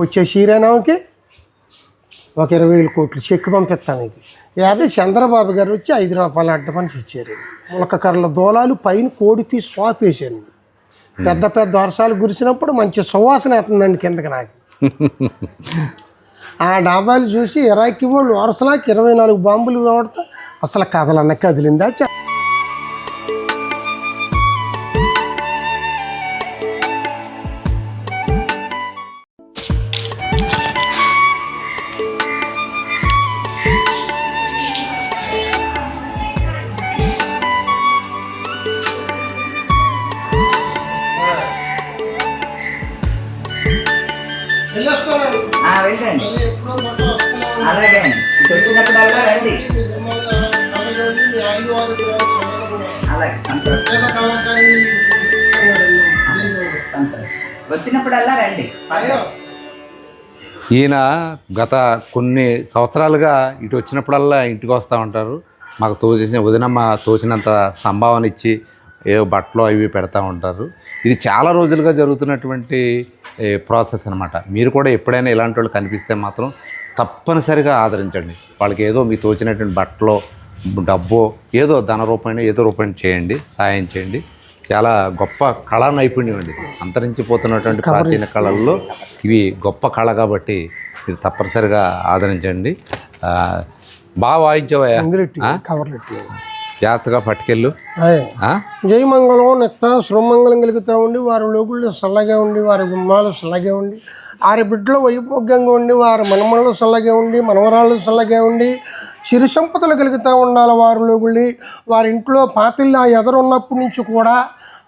వచ్చే శ్రీరామాకి ఒక ఇరవై వేల కోట్లు చెక్ పంపిస్తాను ఇది. యాభై చంద్రబాబు గారు వచ్చి ఐదు రూపాయలు అడ్డమని ఇచ్చారు. ములక కర్రల దూలాలు పైన కోడిపి పీస్ స్వాప్ వేసాను పెద్ద పెద్ద వర్షాలు కురిసినప్పుడు మంచి సువాసన అవుతుందండి కిందకి నాకు. ఆ డాబాలు చూసి ఇరాకీ వాళ్ళు వరుసలాకి ఇరవై నాలుగు బాంబులు కొడితే అసలు కథలన్న కదిలిందా అలాగే రండి. అలాగే వచ్చినప్పుడల్లా రండి. ఈయన గత కొన్ని సంవత్సరాలుగా ఇటు వచ్చినప్పుడల్లా ఇంటికి వస్తూ ఉంటారు. మాకు తోచిన వదినమ్మ తోచినంత సంభావన ఇచ్చి ఏ బట్టలు అవి పెడతా ఉంటారు. ఇది చాలా రోజులుగా జరుగుతున్నటువంటి ప్రాసెస్ అనమాట మీరు కూడా ఎప్పుడైనా ఇలాంటి వాళ్ళు కనిపిస్తే మాత్రం తప్పనిసరిగా ఆదరించండి. వాళ్ళకి ఏదో మీకు తోచినటువంటి బట్టలో డబ్బో ఏదో ధన రూపాయన ఏదో రూపాయన చేయండి సాయం చేయండి. చాలా గొప్ప కళా నైపుణ్యం అండి. ఇది. అంతరించిపోతున్నటువంటి ప్రాచీన కళల్లో ఇవి గొప్ప కళ కాబట్టి మీరు తప్పనిసరిగా ఆదరించండి. బాగా వాయించవయ్యా. కవర్లు. జాగ్రత్తగా పట్టుకెళ్ళు? జయమంగళం నెత్త శుభమంగళం కలుగుతూ ఉండి వారి లోగుళ్ళు చల్లగా ఉండి వారి గుమ్మాలు చల్లగా ఉండి వారి బిడ్డలు వైభోగ్యంగా ఉండి వారి మనమళ్ళు చల్లగా ఉండి మనవరాళ్ళు చల్లగా ఉండి చిరు సంపదలు కలుగుతూ ఉండాలి వారి లోగుళ్ళి. వారి ఇంట్లో పాతిళ్ళు ఆ ఎదరున్నప్పటి నుంచి కూడా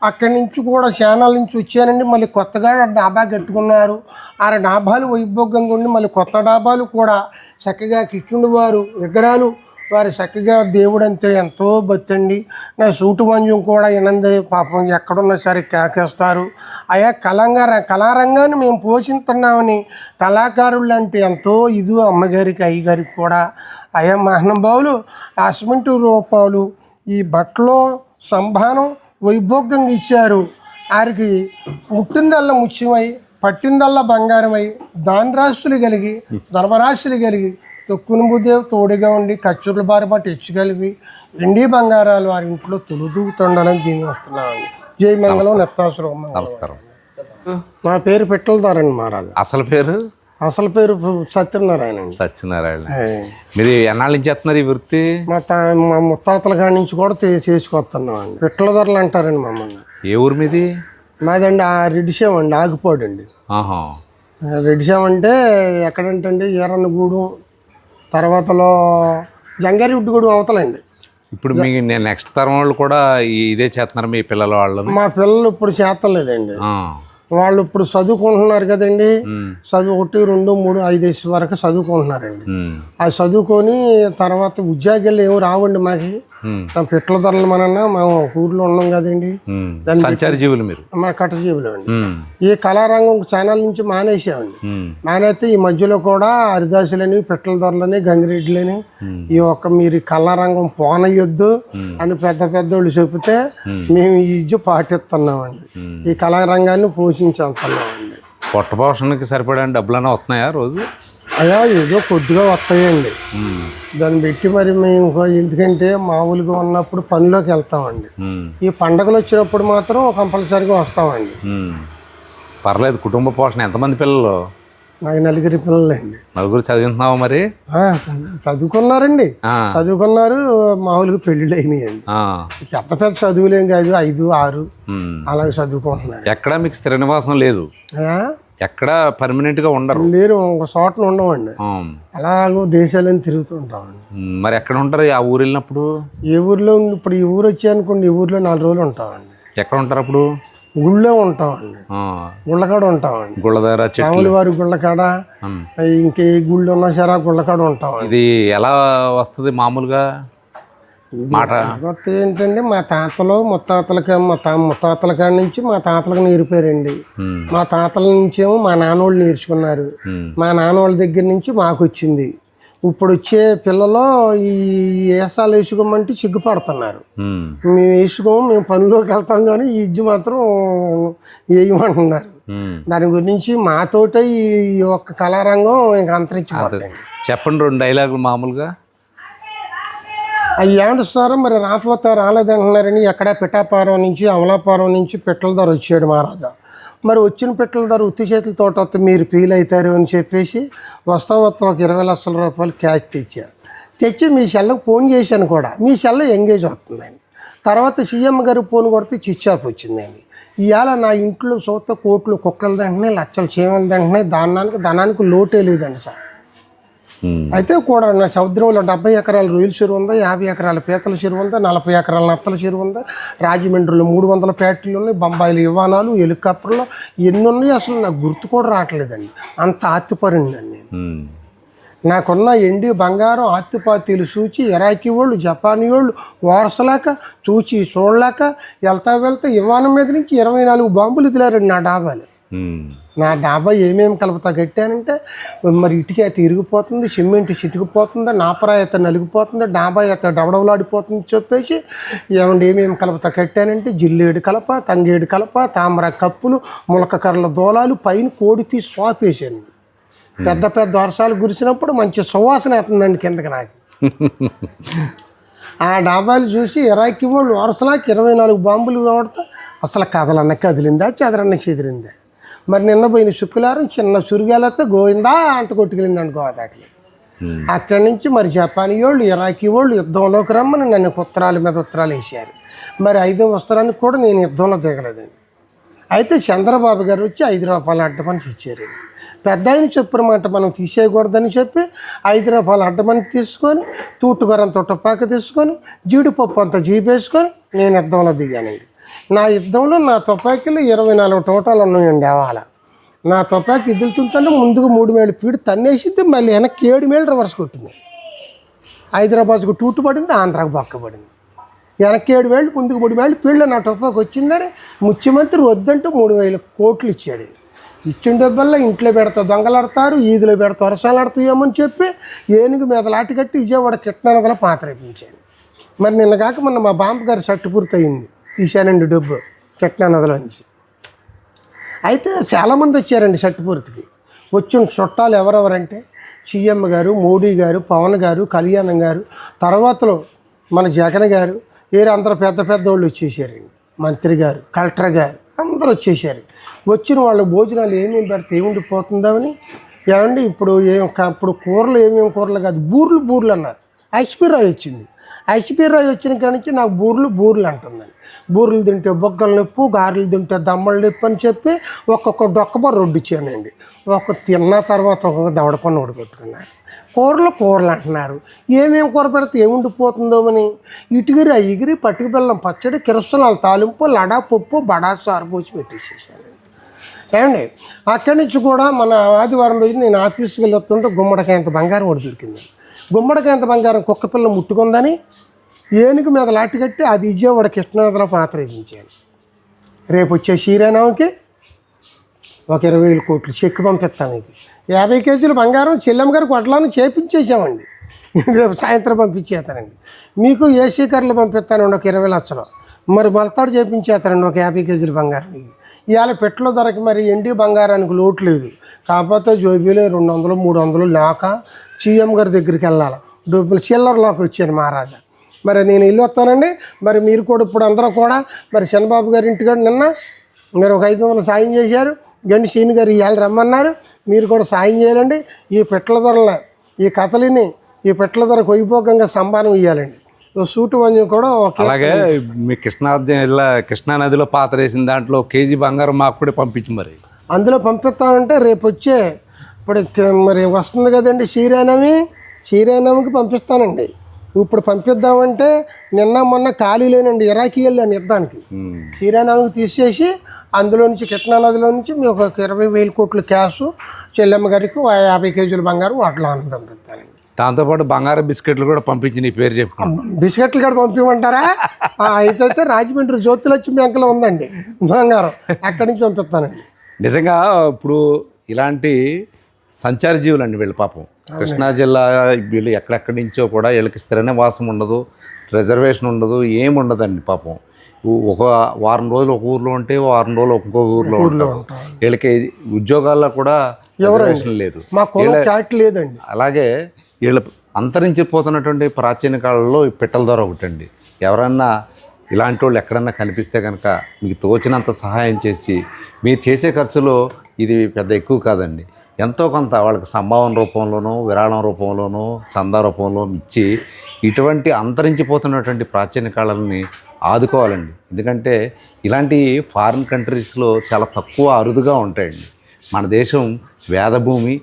అక్కడి నుంచి కూడా ఛానల్ నుంచి వచ్చానండి. మళ్ళీ కొత్తగా డాబా కట్టుకున్నారు. ఆ డాబాలు వైభోగంగా ఉండి మళ్ళీ కొత్త డాబాలు కూడా చక్కగా కృష్ణుడు వారు విగ్రహాలు వారి చక్కగా దేవుడు అంతే ఎంతో బతండి నా సూటు మంజం కూడా వినంది పాపం ఎక్కడున్నా సరే కేకేస్తారు. అయా కళంగా కళారంగాన్ని మేము పోషిస్తున్నామని కళాకారులు అంటే ఎంతో ఇది అమ్మగారికి అయ్యగారికి కూడా. అయా మహానుభావులు అస్మింటు రూపాలు ఈ బట్టలో సంభానం వైభోగంగా ఇచ్చారు. వారికి పుట్టిందల్లా ముఖ్యమై పట్టిందల్లా బంగారమై దానరాశులు కలిగి ధర్మరాశులు కలిగి తొక్కును బుద్ధేవి తోడుగా ఉండి ఖర్చుల బారి పట్టి ఇచ్చగలిగి వెండి బంగారాలు వారి ఇంట్లో తొలుదూగుతుండాలని దీన్ని వస్తున్నామండి. జై మంగళం నెత్తాసురం నమస్కారం. నా పేరు పెట్టలదారండి మహారాజు. అసలు పేరు? అసలు పేరు సత్యనారాయణ అండి. సత్యనారాయణ. మీరు ఎన్నాళ్ళ నుంచి చేస్తున్నారు ఈ వృత్తి? మా తా మా ముత్తాతల కాడి నుంచి కూడా తే- చేసుకొస్తున్నామండి. పిట్టల ధరలు అంటారండి మమ్మల్ని. ఏ ఊరు మీది? మాదండి ఆ రెడ్డిసేం అండి ఆగిపోడు అండి. ఆహా. రెడ్డిసేం అంటే ఎక్కడంటే అండి ఈరన్నగూడెం తర్వాతలో జంగారెడ్డిగూడెం అవతలండి ఇప్పుడు మీ నేను నెక్స్ట్ తరం వాళ్ళు కూడా ఇదే చేస్తున్నారు మీ పిల్లల వాళ్ళు మా పిల్లలు ఇప్పుడు చేస్తలేదండి. వాళ్ళు ఇప్పుడు చదువుకుంటున్నారు కదండి. చదువు ఒకటి రెండు మూడు ఐదు వరకు చదువుకుంటున్నారండి. ఆ చదువుకొని తర్వాత ఉద్యోగాలు ఏమి రావండి మాకు మా పిట్టల ధరలు మనన్నా మేము ఊర్లో ఉన్నాం కదండి. సంచారి జీవులు మీరు. మా కట్టజీవులు అండి. ఉమ్. ఈ కళారంగం ఛానల్ నుంచి మానేసామండి. మానేస్తే ఈ మధ్యలో కూడా హరిదాసులని పిట్టల ధరలని గంగిరెడ్డిలని ఈ ఒక్క మీరు కళారంగం పోనయ్యొద్దు అని పెద్ద పెద్దోళ్ళు చెబితే మేము ఈ ఇజ్జు పాటిస్తున్నామండి. ఈ కళారంగాన్ని పోషించేస్తున్నామండి పొట్ట పోషణకి సరిపడా డబ్బులన్నా వస్తున్నాయా రోజు? అయ్యా ఏదో కొద్దిగా వస్తాయండి. దాన్ని పెట్టి మరి మేము ఎందుకంటే మామూలుగా ఉన్నప్పుడు పనిలోకి వెళ్తామండి. ఈ పండగలు వచ్చినప్పుడు మాత్రం కంపల్సరీగా వస్తామండి. పర్లేదు కుటుంబ పోషణ ఎంతమంది పిల్లలు నాకు నలుగురి పిల్లలండి నలుగురు చదివిస్తున్నావా మరి చదువుకున్నారండి. చదువుకున్నారు మామూలుగా పెళ్ళిళ్ళు అయినాయండి. పెద్ద పెద్ద చదువులేం కాదు ఐదు ఆరు. అలాగే చదువుకుంటున్నారు ఎక్కడా మీకు స్థిర నివాసం లేదు? ఎక్కడా పర్మనెంట్గా ఉండరు. లేరు ఒక చోట ఉండమండి. అలాగో దేశాలని తిరుగుతుంటామండి. మరి ఎక్కడ ఉంటారు? ఆ ఊరు వెళ్ళినప్పుడు? ఏ ఊర్లో ఇప్పుడు ఈ ఊరు వచ్చి అనుకోండి ఈ ఊర్లో నాలుగు రోజులు ఉంటామండి. ఎక్కడ ఉంటారు అప్పుడు? గుళ్ళో ఉంటామండి. గుళ్ళకాడ ఉంటామండి. గుళ్ళ దగ్గర చెట్లు రాముల వారి గుళ్ళకాడ. ఇంకే గుళ్ళు ఉన్నా సరే గుళ్ళకాడ ఉంటామండి. ఇది ఎలా వస్తుంది మామూలుగా? మాట. కొత్త ఏంటంటే మా తాతలు ముత్తాతలకి మా ముత్తాతల కాడి నుంచి మా తాతలకు నేర్పారండి. మా తాతల నుంచేమో మా నాన్నోళ్ళు నేర్చుకున్నారు. మా నాన్నోళ్ళ దగ్గర నుంచి మాకు వచ్చింది ఇప్పుడు వచ్చే పిల్లలు ఈ వేసాలు వేసుకోమంటే సిగ్గుపడుతున్నారు. మేము వేసుకోము మేము పనిలోకి వెళ్తాం కానీ ఈ ఇజ్జు మాత్రం వేయమంటున్నారు. దాని గురించి మాతోటే ఈ ఒక్క కళారంగం ఇంకా అంతరించిపోతుంది. చెప్పండి రెండు డైలాగులు మామూలుగా. అవి ఏమంటే సార్? మరి రాకపోతే రాలేదంటున్నారని ఎక్కడ పిఠాపారం నుంచి అమలాపురం నుంచి పిట్టల ధర వచ్చాడు మహారాజా. మరి వచ్చిన పిట్టల ధర ఉత్తి చేతులతో వస్తే మీరు ఫీల్ అవుతారు అని చెప్పేసి వస్తా వస్తా ఒక ఇరవై లక్షల రూపాయలు క్యాష్ తెచ్చాను తెచ్చి మీ సెల్లకు ఫోన్ చేశాను కూడా. మీ సెల్లో ఎంగేజ్ వస్తుందండి. తర్వాత సీఎం గారు ఫోన్ కొడితే చిచ్చాపు వచ్చిందండి. ఇవాళ నా ఇంట్లో చూస్తే కోట్లు కుక్కలు తింటున్నాయి లక్షలు చేయమని తింటున్నాయి దానానికి ధనానికి లోటే లేదండి సార్. అయితే కూడా నా సముద్రంలో డెబ్బై ఎకరాల రొయ్యల చెరువు ఉందా యాభై ఎకరాల పీతల చెరువు ఉందా నలభై ఎకరాల నత్తల చెరువు ఉందా రాజమండ్రిలో మూడు వందల ఫ్యాక్టరీలు ఉన్నాయి బొంబాయిలో విమానాలు హెలికాప్టర్లు ఎన్ని ఉన్నాయి అసలు నాకు గుర్తు కూడా రావట్లేదండి అంత ఆత్తిపరిందండి నేను. నాకున్న ఎండి బంగారం ఆత్తిపాతీలు చూచి ఇరాకీ వాళ్ళు జపానీ వాళ్ళు వారసలేక చూచి చూడలేక వెళ్తా వెళ్తా విమానం మీద నుంచి ఇరవై నాలుగు బాంబులు ఇదిలారండి నా డాబాలు. నా డాబా ఏమేమి కలుపుతా? కట్టానంటే మరి ఇటుక తిరిగిపోతుంది సిమెంట్ చితికిపోతుంది నాపరా ఎత్త నలిగిపోతుంది డాబా ఎత్త డబడబలాడిపోతుంది చెప్పేసి ఏమంటే ఏమేమి కలుపుతా? కట్టానంటే జిల్లేడు కలప తంగేడు కలప తామర కప్పులు ములక కర్రల దోలాలు పైన కోడి పీస్ పెద్ద పెద్ద వర్షాలు కురిసినప్పుడు మంచి సువాసన అవుతుందండి కిందకి నాకు. ఆ డాబాలు చూసి ఇరాకీ వాళ్ళు వరుసలాకి ఇరవై నాలుగు బాంబులు కొడితే అసలు కదలన్న కదిలిందా చెదరన్న చెదిరిందా? మరి నిన్న పోయిన శుక్రవారం చిన్న చురుగాలతో గోవిందా అంట కొట్టుకెళ్ళిందండి గోదాటిని ఉమ్. అక్కడి నుంచి మరి జపానీ వాళ్ళు ఇరాకీ వాళ్ళు యుద్ధంలోకి రమ్మని నన్ను ఉత్తరాల మీద ఉత్తరాలు వేసారు మరి ఐదో వస్త్రానికి కూడా నేను యుద్ధంలో దిగలేదండి. అయితే చంద్రబాబు గారు వచ్చి ఐదు రూపాయలు అడ్డమనికి ఇచ్చారు. పెద్ద ఆయన చెప్పిన మాట మనం తీసేయకూడదని చెప్పి ఐదు రూపాయలు అడ్డమని తీసుకొని తూటుగరంత తుట్టపాక తీసుకొని జీడిపప్పు అంత జీపేసుకొని నేను యుద్ధంలో దిగానండి. నా యుద్ధంలో నా తుపాకీలు ఇరవై నాలుగు టోటాలు ఉన్నాయండి అవాల నా తుపాకీ ఇదులుతుంటే ముందుకు మూడు మేళ్ళు పీడు తన్నేసింది మళ్ళీ వెనక్కి ఏడు మేలు రివర్స్ కొట్టింది. హైదరాబాద్కు టూటు పడింది ఆంధ్రాకు బొక్క పడింది. వెనక్కి ఏడు వేలు ముందుకు మూడు వేలు పీళ్ళ నా టొప్పకి వచ్చిందని ముఖ్యమంత్రి వద్దంటూ మూడు వేల కోట్లు ఇచ్చాడు. ఇచ్చిన డబ్బల్లా ఇంట్లో పెడతా దొంగలాడతారు ఈదులో పెడతా వర్షాలాడుతాయేమని చెప్పి ఏనుగు మీద లాటి కట్టి విజయవాడ కిట్ననదల పాత్ర వేయించాను మరి నిన్న కాక మొన్న మా బాంబు గారి షర్ట్ పూర్తయింది. తీశానండి డబ్బు కెట్నా నదిలోంచి అయితే చాలామంది వచ్చారండి షట్టుపూర్తికి వచ్చిన చుట్టాలు ఎవరెవరంటే సీఎం గారు మోడీ గారు పవన్ గారు కళ్యాణం గారు తర్వాతలో మన జగన్ గారు వేరే అందరూ పెద్ద పెద్ద వాళ్ళు వచ్చేసారండి. మంత్రి గారు కలెక్టర్ గారు అందరూ వచ్చేసారు వచ్చిన వాళ్ళ భోజనాలు ఏమేమి పెడితే ఏముండిపోతుందామని ఏమండి ఇప్పుడు ఏం ఇప్పుడు కూరలు ఏమేమి కూరలు కాదు బూర్లు బూర్లు అన్నారు. ఐస్పీ వచ్చింది ఐస్పీ రాజు వచ్చిన కాడి నుంచి నాకు బూర్లు బూర్లు అంటుందండి బూరెలు తింటే బొగ్గల నొప్పు గారెలు తింటే దమ్మల నొప్పి అని చెప్పి ఒక్కొక్క డొక్కబ రొడ్డు ఒక తిన్న తర్వాత ఒక్కొక్క దవడ ఓడిపెట్టుకున్నాను కూరలు కూరలు అంటున్నారు. ఏమేమి కూర పెడితే ఏముండిపోతుందో అని ఇటుగిరి అయ్యిగిరి పట్టుకు బెల్లం పచ్చడి కిరసనాలు తాలింపు లడా పప్పు బడా సారు పోసి పెట్టేసేసాను. ఏమండి? అక్కడి నుంచి కూడా మన ఆదివారం రోజు నేను ఆఫీస్కి వెళ్ళి వస్తుంటే గుమ్మడికాయంత బంగారం ఒకటి దొరికింది. గుమ్మడికాయంత బంగారం కుక్క పిల్ల ముట్టుకుందని ఏనుగు మీద లాటి కట్టి అది విజయవాడ కృష్ణానదిలో పాత్ర వేయించాను రేపు వచ్చే శ్రీరామకి ఒక ఇరవై వేల కోట్లు చెక్ పంపిస్తాను ఇది. యాభై కేజీలు బంగారం చెల్లెమ్మ గారికి వడ్లను చేపించేసామండి రేపు సాయంత్రం పంపించేస్తానండి. మీకు ఏసీ కర్రలు పంపిస్తానండి? ఒక ఇరవై లక్షలు. మరి మలతాడు చేపించేస్తారండి ఒక యాభై కేజీలు బంగారం. మీకు ఇవాళ పెట్ల ధరకి మరి ఎండి బంగారానికి లోటు లేదు. కాకపోతే జోబీలో రెండు వందలు మూడు వందలు లేక సీఎం గారి దగ్గరికి వెళ్ళాలి. డబ్బులు చిల్లరలోకి వచ్చాను మహారాజా. మరి నేను ఇల్లు వస్తానండి. మరి మీరు కూడా ఇప్పుడు అందరూ కూడా మరి చంద్రబాబు గారి ఇంటికాడ నిన్న మీరు ఒక ఐదు వందలు సాయం చేశారు. గండి సీని గారు ఇవాళ రమ్మన్నారు. మీరు కూడా సాయం చేయాలండి. ఈ పెట్టల ధరల ఈ కథలిని ఈ పెట్టల ధర కొయ్యిపోకంగా సంబానం ఇవ్వాలండి. సూటు వంజం కూడా ఒక అలాగే మీ కృష్ణా జిల్లా కృష్ణా నదిలో పాత్ర వేసిన దాంట్లో కేజీ బంగారం మాకు కూడా పంపించి మరి. అందులో పంపిస్తానంటే రేపు వచ్చే ఇప్పుడు మరి వస్తుంది కదండి శ్రీరానమి శ్రీరానమికి పంపిస్తానండి. ఇప్పుడు పంపిద్దామంటే నిన్న మొన్న ఖాళీ లేనండి ఇరాకీ వెళ్ళాను యుద్ధానికి. ఉమ్. శ్రీరానమికి తీసేసి అందులో నుంచి కృష్ణా నదిలో నుంచి మీకు ఒక ఇరవై వేల కోట్లు క్యాష్ చెల్లెమ్మ గారికి యాభై కేజీల బంగారం వాటిలో ఆనందం పంపిస్తానండి దాంతోపాటు బంగారం బిస్కెట్లు కూడా పంపించి నీ పేరు చెప్పుకున్నాను బిస్కెట్లు కూడా పంపించమంటారా? అయితే రాజమండ్రి జ్యోతిలక్ష్మి బ్యాంకులో ఉందండి బంగారం. అక్కడి నుంచి పంపిస్తానండి. నిజంగా ఇప్పుడు ఇలాంటి సంచార జీవులు అండి వీళ్ళ పాపం. కృష్ణా జిల్లా వీళ్ళు ఎక్కడెక్కడి నుంచో కూడా వీళ్ళకి స్థిర నివాసం ఉండదు రిజర్వేషన్ ఉండదు ఏం ఉండదండి పాపం. ఒక వారం రోజులు ఒక ఊర్లో ఉంటే వారం రోజులు ఇంకో ఊర్లో వీళ్ళకి ఉద్యోగాల్లో కూడా లేదు. లేదండి. అలాగే వీళ్ళ అంతరించిపోతున్నటువంటి ప్రాచీన కాలంలో పిట్టల ద్వారా ఒకటండి. ఎవరన్నా ఇలాంటి వాళ్ళు ఎక్కడన్నా కనిపిస్తే కనుక మీకు తోచినంత సహాయం చేసి మీరు చేసే ఖర్చులో ఇది పెద్ద ఎక్కువ కాదండి. ఎంతో కొంత వాళ్ళకి సంభావన రూపంలోనూ విరాళం రూపంలోనూ చందా రూపంలోనూ ఇచ్చి ఇటువంటి అంతరించిపోతున్నటువంటి ప్రాచీన కళల్ని ఆదుకోవాలండి. ఎందుకంటే ఇలాంటి ఫారిన్ కంట్రీస్లో చాలా తక్కువ అరుదుగా ఉంటాయండి. మన దేశం వేదభూమి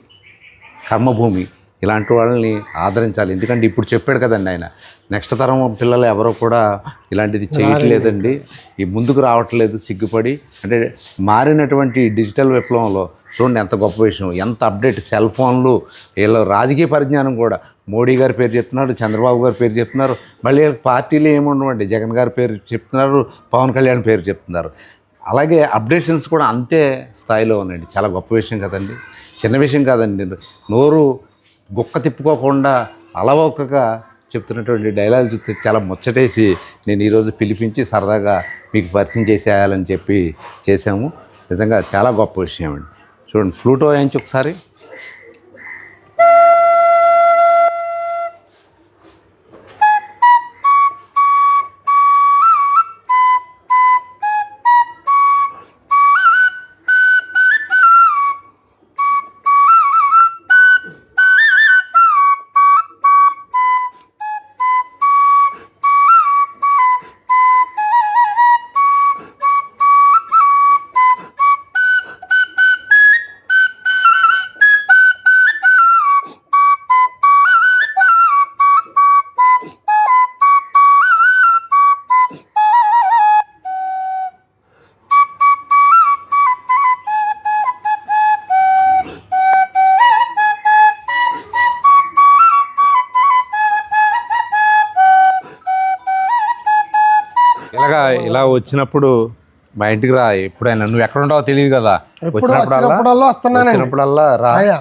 కర్మభూమి ఇలాంటి వాళ్ళని ఆదరించాలి. ఎందుకంటే ఇప్పుడు చెప్పాడు కదండి ఆయన నెక్స్ట్ తరం పిల్లలు ఎవరో కూడా ఇలాంటిది చేయట్లేదండి. ఈ ముందుకు రావట్లేదు సిగ్గుపడి. అంటే మారినటువంటి డిజిటల్ విప్లవంలో చూడండి ఎంత గొప్ప విషయం. ఎంత అప్డేట్ సెల్ ఫోన్లు వీళ్ళ రాజకీయ పరిజ్ఞానం కూడా. మోడీ గారి పేరు చెప్తున్నాడు చంద్రబాబు గారి పేరు చెప్తున్నారు మళ్ళీ పార్టీలు ఏముండవండి? జగన్ గారి పేరు చెప్తున్నారు పవన్ కళ్యాణ్ పేరు చెప్తున్నారు. అలాగే అప్డేషన్స్ కూడా అంతే స్థాయిలో ఉన్నాయండి. చాలా గొప్ప విషయం కదండి. చిన్న విషయం కాదండి. నోరు గుక్క తిప్పుకోకుండా అలవోకగా చెప్తున్నటువంటి డైలాగ్ చూస్తే చాలా ముచ్చటేసి నేను ఈరోజు పిలిపించి సరదాగా మీకు పరిచయం చేసేయాలని చెప్పి చేసాము నిజంగా చాలా గొప్ప విషయం అండి. చూడండి ఫ్లూటో వేయించి ఒకసారి. ఇలా వచ్చినప్పుడు మా ఇంటికి రా ఎప్పుడైనా నువ్వు ఎక్కడ ఉంటావో తెలియదు కదా. వచ్చినప్పుడల్లా? వచ్చినప్పుడల్లా రా. అయ్యా